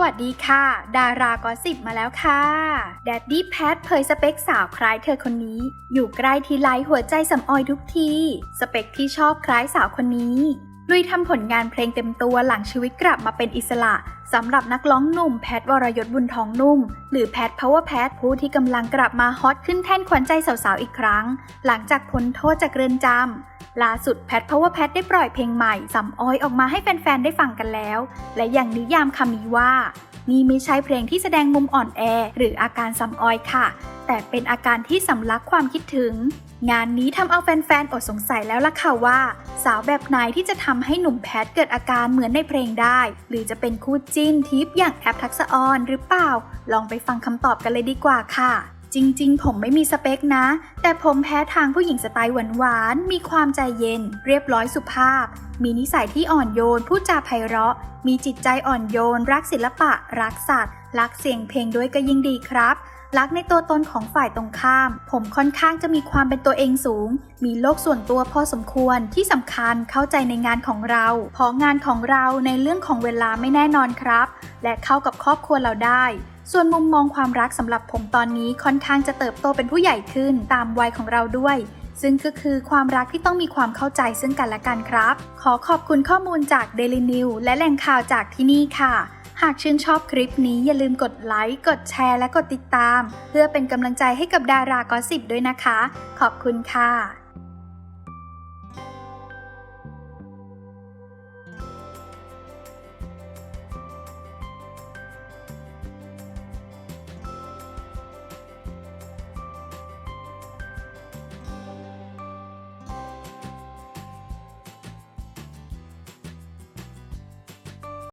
สวัสดีค่ะ ดารากอสิบมาแล้วค่ะ แดดดี้แพทเผยสเปคสาวคล้ายเธอคนนี้ อยู่ใกล้ทีไรหัวใจสำออยทุกที สเปคที่ชอบคล้ายสาวคนนี้ ลุยทำผลงานเพลงเต็มตัวหลังชีวิตกลับมาเป็นอิสระสำหรับนักร้องหนุ่มแพทวรยศบุญทองนุ่ม หรือแพทพาวเวอร์แพทผู้ที่กำลังกลับมาฮอตขึ้นแท่นขวัญใจสาวๆอีกครั้ง หลังจากพ้นโทษจากเรือนจำล่าสุดแพทพาวเวอร์แพทได้ปล่อยเพลงใหม่สำอ้อยออกมาให้แฟน ๆ ได้ฟังกันแล้ว และยังนิยามคำนี้ว่า นี่ไม่ใช่เพลงที่แสดงมุมอ่อนแอ หรืออาการสำออยค่ะ แต่เป็นอาการที่สำลักความคิดถึง งานนี้ทำเอาแฟนๆ อดสงสัยแล้วล่ะค่ะว่า สาวแบบไหนที่จะทำให้หนุ่มแพทเกิดอาการเหมือนในเพลงได้ หรือจะเป็นคู่จิ้นทิปอย่างแอปทักษะออนหรือเปล่า ลองไปฟังคำตอบกันเลยดีกว่าค่ะ จริงๆ ผมไม่มีสเปคนะ แต่ผมแพ้ทางผู้หญิงสไตล์หวานๆ มีความใจเย็น เรียบร้อยสุภาพ มีนิสัยที่อ่อนโยน พูดจาไพเราะ มีจิตใจอ่อนโยน รักศิลปะ รักสัตว์ รักเสียงเพลงด้วยก็ยิ่งดีครับ รักในตัวตนของฝ่ายตรงข้าม ผมค่อนข้างจะมีความเป็นตัวเองสูง มีโลกส่วนตัวพอสมควร ที่สำคัญเข้าใจในงานของเราเพราะงานของเราในเรื่องของเวลาไม่แน่นอนครับ และเข้ากับครอบครัวเราได้ ส่วนมุมมองความรักสำหรับผมตอนนี้ค่อนข้างจะเติบโตเป็นผู้ใหญ่ขึ้นตามวัยของเราด้วย ซึ่งก็คือความรักที่ต้องมีความเข้าใจซึ่งกันและกันครับ ขอขอบคุณข้อมูลจาก Daily New และแหล่งข่าวจากที่นี่ค่ะ หากชื่นชอบคลิปนี้อย่าลืมกดไลค์ กดแชร์และกดติดตาม เพื่อเป็นกำลังใจให้กับดารากอสิบด้วยนะคะ ขอบคุณค่ะ